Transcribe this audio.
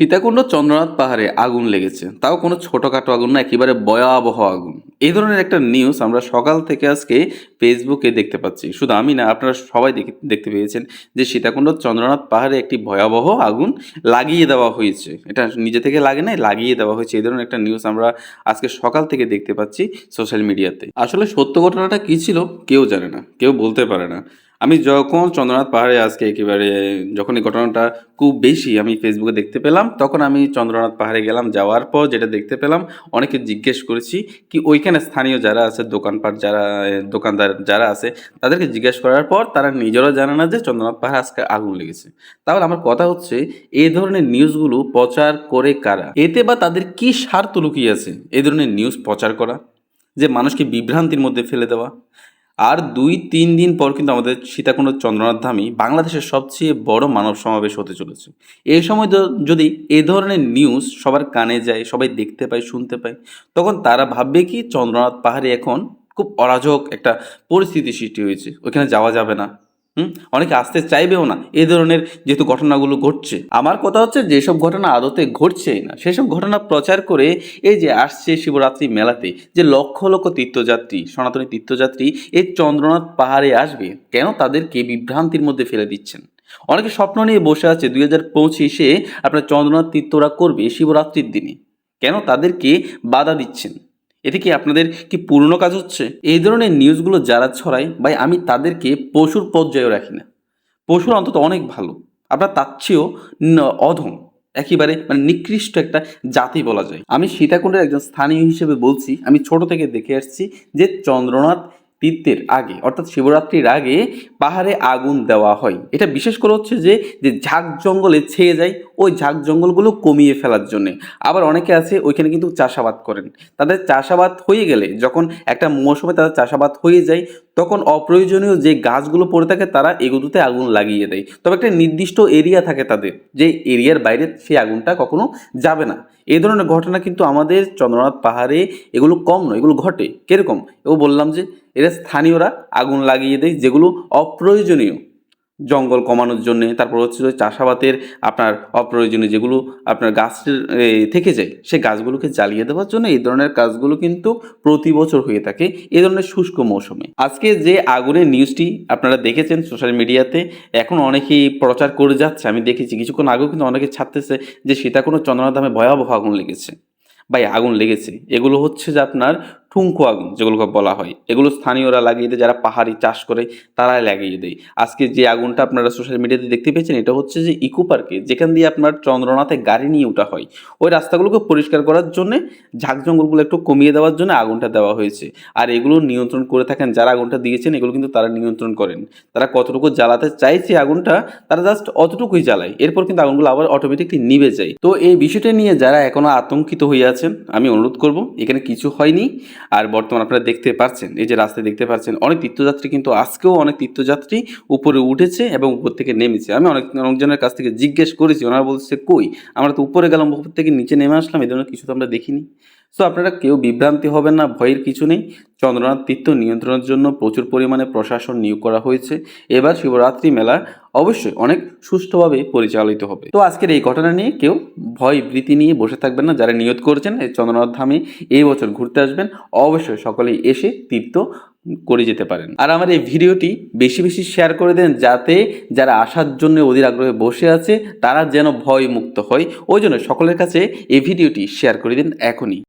সীতাকুণ্ড চন্দ্রনাথ পাহাড়ে আগুন লেগেছে। তাও কোনো ছোটোখাটো আগুন না, একেবারে ভয়াবহ আগুন। এই ধরনের একটা নিউজ আমরা সকাল থেকে আজকে ফেসবুকে দেখতে পাচ্ছি। শুধু আমি না, আপনারা সবাই দেখে, দেখতে পেয়েছেন যে সীতাকুণ্ড চন্দ্রনাথ পাহাড়ে একটি ভয়াবহ আগুন লাগিয়ে দেওয়া হয়েছে। এটা নিজে থেকে লাগে নাই, লাগিয়ে দেওয়া হয়েছে। এই ধরনের একটা নিউজ আমরা আজকে সকাল থেকে দেখতে পাচ্ছি সোশ্যাল মিডিয়াতে আসলে সত্য ঘটনাটা কী ছিল, কেউ জানে না, কেউ বলতে পারে না। আমি যখন চন্দ্রনাথ পাহাড়ে আজকে একেবারে যখন এই ঘটনাটা খুব বেশি আমি ফেসবুকে দেখতে পেলাম, তখন আমি চন্দ্রনাথ পাহাড়ে গেলাম, যাওয়ার পর যেটা দেখতে পেলাম, অনেকে জিজ্ঞেস করেছি কি ওইখানে স্থানীয় যারা আছে, দোকানপাট যারা দোকানদার যারা আছে, তাদেরকে জিজ্ঞেস করার পর তারা নিজেরাও জানে না যে চন্দ্রনাথ পাহাড়ে আজকে আগুন লেগেছে। তাহলে আমার কথা হচ্ছে এই ধরনের নিউজগুলো প্রচার করে কারা? এতে বা তাদের কি স্বার্থ লুকিয়ে আছে? এই ধরনের নিউজ প্রচার করা? যে মানুষকে বিভ্রান্তির মধ্যে ফেলে দেওয়া? আর দুই, তিন দিন পর কিন্তু আমাদের সীতাকুণ্ড চন্দ্রনাথ ধামই বাংলাদেশের সবচেয়ে বড় মানব সমাবেশ হতে চলেছে। এই সময় যদি এ ধরনের নিউজ সবার কানে যায়, সবাই দেখতে পায়, শুনতে পায়, তখন তারা ভাববে কি, চন্দ্রনাথ পাহাড়ে এখন খুব অরাজক একটা পরিস্থিতি সৃষ্টি হয়েছে, ওইখানে যাওয়া যাবে না। হুম? অনেকে আসতে চাইবেও না। এ ধরনের যেহেতু ঘটনাগুলো ঘটছে। আমার কথা হচ্ছে যেসব ঘটনা আদতে ঘটছেই না, সেসব ঘটনা প্রচার করে এই যে আসছে শিবরাত্রি মেলাতে, যে লক্ষ লক্ষ তীর্থযাত্রী, সনাতনী তীর্থযাত্রী এই চন্দ্রনাথ পাহাড়ে আসবে, কেন তাদেরকে বিভ্রান্তির মধ্যে ফেলে দিচ্ছেন? অনেকে স্বপ্ন নিয়ে বসে আছে দুই হাজার পঁচিশে আপনার চন্দ্রনাথ তীর্থরা করবে শিবরাত্রির দিনে। কেন তাদেরকে বাধা দিচ্ছেন? এতে কি আপনাদের কি পূর্ণ কাজ হচ্ছে? এই ধরনের নিউজগুলো যারা ছড়ায়, ভাই, আমি তাদেরকে পশুর পর্যায়েও রাখি না। পশুর অন্তত অনেক ভালো। আপনার তার চেয়েও অধম। একেবারে মানে নিকৃষ্ট একটা জাতি বলা যায়। আমি সীতাকুণ্ডের একজন স্থানীয় হিসেবে বলছি, আমি ছোট থেকে দেখে আসছি যে চন্দ্রনাথ তীর্থের আগে, অর্থাৎ শিবরাত্রির আগে পাহাড়ে আগুন দেওয়া হয়। এটা বিশেষ করে হচ্ছে যে যে ঝাঁক জঙ্গলে ছেয়ে যায়, ওই ঝাঁক জঙ্গলগুলো কমিয়ে ফেলার জন্যে। আবার অনেকে আছে, ওইখানে কিন্তু চাষাবাদ করেন। তাদের চাষাবাদ হয়ে গেলে, যখন একটা মৌসুমে তাদের চাষাবাদ হয়ে যায়, তখন অপ্রয়োজনীয় যে গাছগুলো পড়ে থাকে, তারা এগুলোতে আগুন লাগিয়ে দেয়। তবে একটা নির্দিষ্ট এরিয়া থাকে তাদের, যে এরিয়ার বাইরে সেই আগুনটা কখনো যাবে না। এই ধরনের ঘটনা কিন্তু আমাদের চন্দ্রনাথ পাহাড়ে এগুলো কম নয়, এগুলো ঘটে। কীরকম? ও বললাম যে এরা স্থানীয়রা আগুন লাগিয়ে দেয়, যেগুলো অপ্রয়োজনীয়। জঙ্গল কমানোর জন্যে, তারপর হচ্ছে যে চাষাবাদের আপনার অপ্রয়োজনীয় যেগুলো আপনার গাছের থেকে যায়, সে গাছগুলোকে জ্বালিয়ে দেওয়ার জন্য এই ধরনের কাজগুলো কিন্তু প্রতি বছর হয়ে থাকে, এ ধরনের শুষ্ক মৌসুমে। আজকে যে আগুনের নিউজটি আপনারা দেখেছেন সোশ্যাল মিডিয়াতে এখন অনেকেই প্রচার করে যাচ্ছে, আমি দেখেছি কিছুক্ষণ আগেও কিন্তু অনেকে ছাড়তেছে যে সীতাকুণ্ড চন্দ্রনাথ ধামে ভয়াবহ আগুন লেগেছে। ভাই, আগুন লেগেছে। এগুলো হচ্ছে যে আপনার ঠুঙ্কো আগুন, যেগুলোকে বলা হয়। এগুলো স্থানীয়রা লাগিয়ে দেয়, যারা পাহাড়ি চাষ করে, তারাই লাগিয়ে দেয়। আজকে যে আগুনটা আপনারা সোশ্যাল মিডিয়াতে দেখতে পেয়েছেন, এটা হচ্ছে যে ইকো পার্কে যেখান দিয়ে আপনার চন্দ্রনাথে গাড়ি নিয়ে ওঠা হয়। ওই রাস্তাগুলোকে পরিষ্কার করার জন্য, ঝাঁক জঙ্গলগুলো একটু কমিয়ে দেওয়ার জন্য আগুনটা দেওয়া হয়েছে। আর এগুলো নিয়ন্ত্রণ করে থাকেন, যারা আগুনটা দিয়েছেন, এগুলো কিন্তু তারা নিয়ন্ত্রণ করেন। তারা কতটুকু জ্বালাতে চাইছে আগুনটা, তারা জাস্ট অতটুকুই জ্বালায়। এরপর কিন্তু আগুনগুলো আবার অটোমেটিকলি নিভে যায়। তো এই বিষয়টা নিয়ে যারা এখনও আতঙ্কিত হয়ে আছেন, আমি অনুরোধ করব, এখানে কিছু হয়নি। আর বর্তমান আপনারা দেখতে পাচ্ছেন, এই যে রাস্তায় দেখতে পাচ্ছেন, অনেক তীর্থযাত্রী কিন্তু আজকেও অনেক তীর্থযাত্রী উপরে উঠেছে এবং উপর থেকে নেমেছে। আমি অনেক, অনেকজনের কাছ থেকে জিজ্ঞেস করেছি, ওনারা বলছে, কই? আমরা তো উপরে গেলাম, উপর থেকে নিচে নেমে আসলাম, এই ধরনের কিছু তো আমরা দেখিনি। সো আপনারা কেউ বিভ্রান্তি হবেন না, ভয়ের কিছু নেই। চন্দ্রনাথ তীর্থ নিয়ন্ত্রণের জন্য প্রচুর পরিমাণে প্রশাসন নিয়োগ করা হয়েছে। এবার শিবরাত্রি মেলা অবশ্যই অনেক সুষ্ঠুভাবে পরিচালিত হবে। তো আজকের এই ঘটনা নিয়ে কেউ ভয় ভীতি নিয়ে বসে থাকবেন না। যারা নিয়ত করছেন, এই চন্দ্রনাথ ধামে এই বছর ঘুরতে আসবেন, অবশ্যই সকলেই এসে তীর্থ করে যেতে পারেন। আর আমার এই ভিডিওটি বেশি বেশি শেয়ার করে দেন যাতে যারা আসার জন্য অধীর আগ্রহে বসে আছে, তারা যেন ভয় মুক্ত হয়। ওই জন্য সকলের কাছে এই ভিডিওটি শেয়ার করে দিন এখনই।